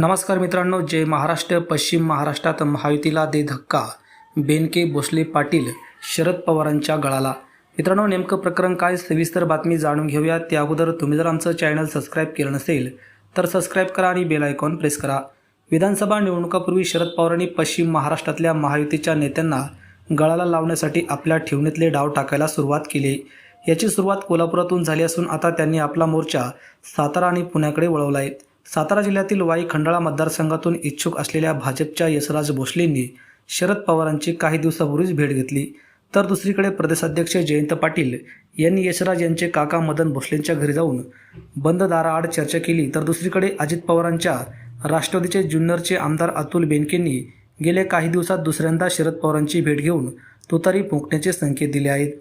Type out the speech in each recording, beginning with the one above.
नमस्कार मित्रांनो जय महाराष्ट्र. पश्चिम महाराष्ट्रात महायुतीला दे धक्का. बेनके भोसले पाटील शरद पवारांच्या गळाला. मित्रांनो नेमकं प्रकरण काय? सविस्तर बातमी जाणून घेऊया. त्या अगोदर तुम्ही जर आमचं चॅनल सबस्क्राईब केलं नसेल तर सबस्क्राईब करा आणि बेल आयकॉन प्रेस करा. विधानसभा निवडणुकापूर्वी शरद पवारांनी पश्चिम महाराष्ट्रातल्या महायुतीच्या नेत्यांना गळाला लावण्यासाठी आपल्या ठेवणीतले डाव टाकायला सुरुवात केली. याची सुरुवात कोल्हापुरातून झाली असून आता त्यांनी आपला मोर्चा सातारा आणि पुण्याकडे वळवला आहे सातारा जिल्ह्यातील वाई खंडाळा मतदारसंघातून इच्छुक असलेल्या भाजपच्या यशराज भोसलेंनी शरद पवारांची काही दिवसापूर्वीच भेट घेतली. तर दुसरीकडे प्रदेशाध्यक्ष जयंत पाटील यांनी यशराज यांचे काका मदन भोसलेंच्या घरी जाऊन बंद दाराआड चर्चा केली. तर दुसरीकडे अजित पवारांच्या राष्ट्रवादीचे जुन्नरचे आमदार अतुल बेनकेंनी गेल्या काही दिवसात दुसऱ्यांदा शरद पवारांची भेट घेऊन तुतारी फुंकण्याचे संकेत दिले आहेत.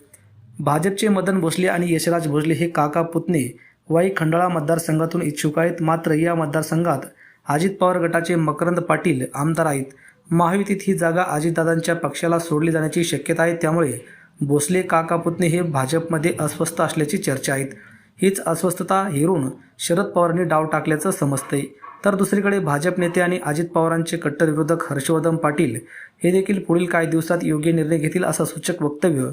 भाजपचे मदन भोसले आणि यशराज भोसले हे काका पुतणे वाई खंडाळा मतदारसंघातून इच्छुक आहेत. मात्र या मतदारसंघात अजित पवार गटाचे मकरंद पाटील आमदार आहेत. महायुतीत ही जागा अजितदादांच्या पक्षाला सोडली जाण्याची शक्यता आहे. त्यामुळे भोसले काका पुतणे हे भाजपमध्ये अस्वस्थ असल्याची चर्चा आहेत. हीच अस्वस्थता हेरून शरद पवारांनी डाव टाकल्याचं समजतंय. तर दुसरीकडे भाजप नेते आणि अजित पवारांचे कट्टर विरोधक हर्षवर्धन पाटील हे देखील पुढील काही दिवसात योग्य निर्णय घेतील असं सूचक वक्तव्य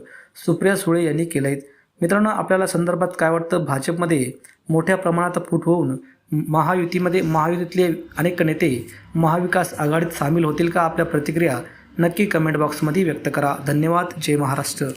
सुप्रिया सुळे यांनी केलं आहे मित्रांनो आपल्याला संदर्भात काय वाटतं? भाजपमध्ये मोठ्या प्रमाणात फूट होऊन महायुतीमध्ये महायुतीतले अनेक नेते महाविकास आघाडीत सामील होतील का? आपल्या प्रतिक्रिया नक्की कमेंट बॉक्समध्ये व्यक्त करा. धन्यवाद. जय महाराष्ट्र.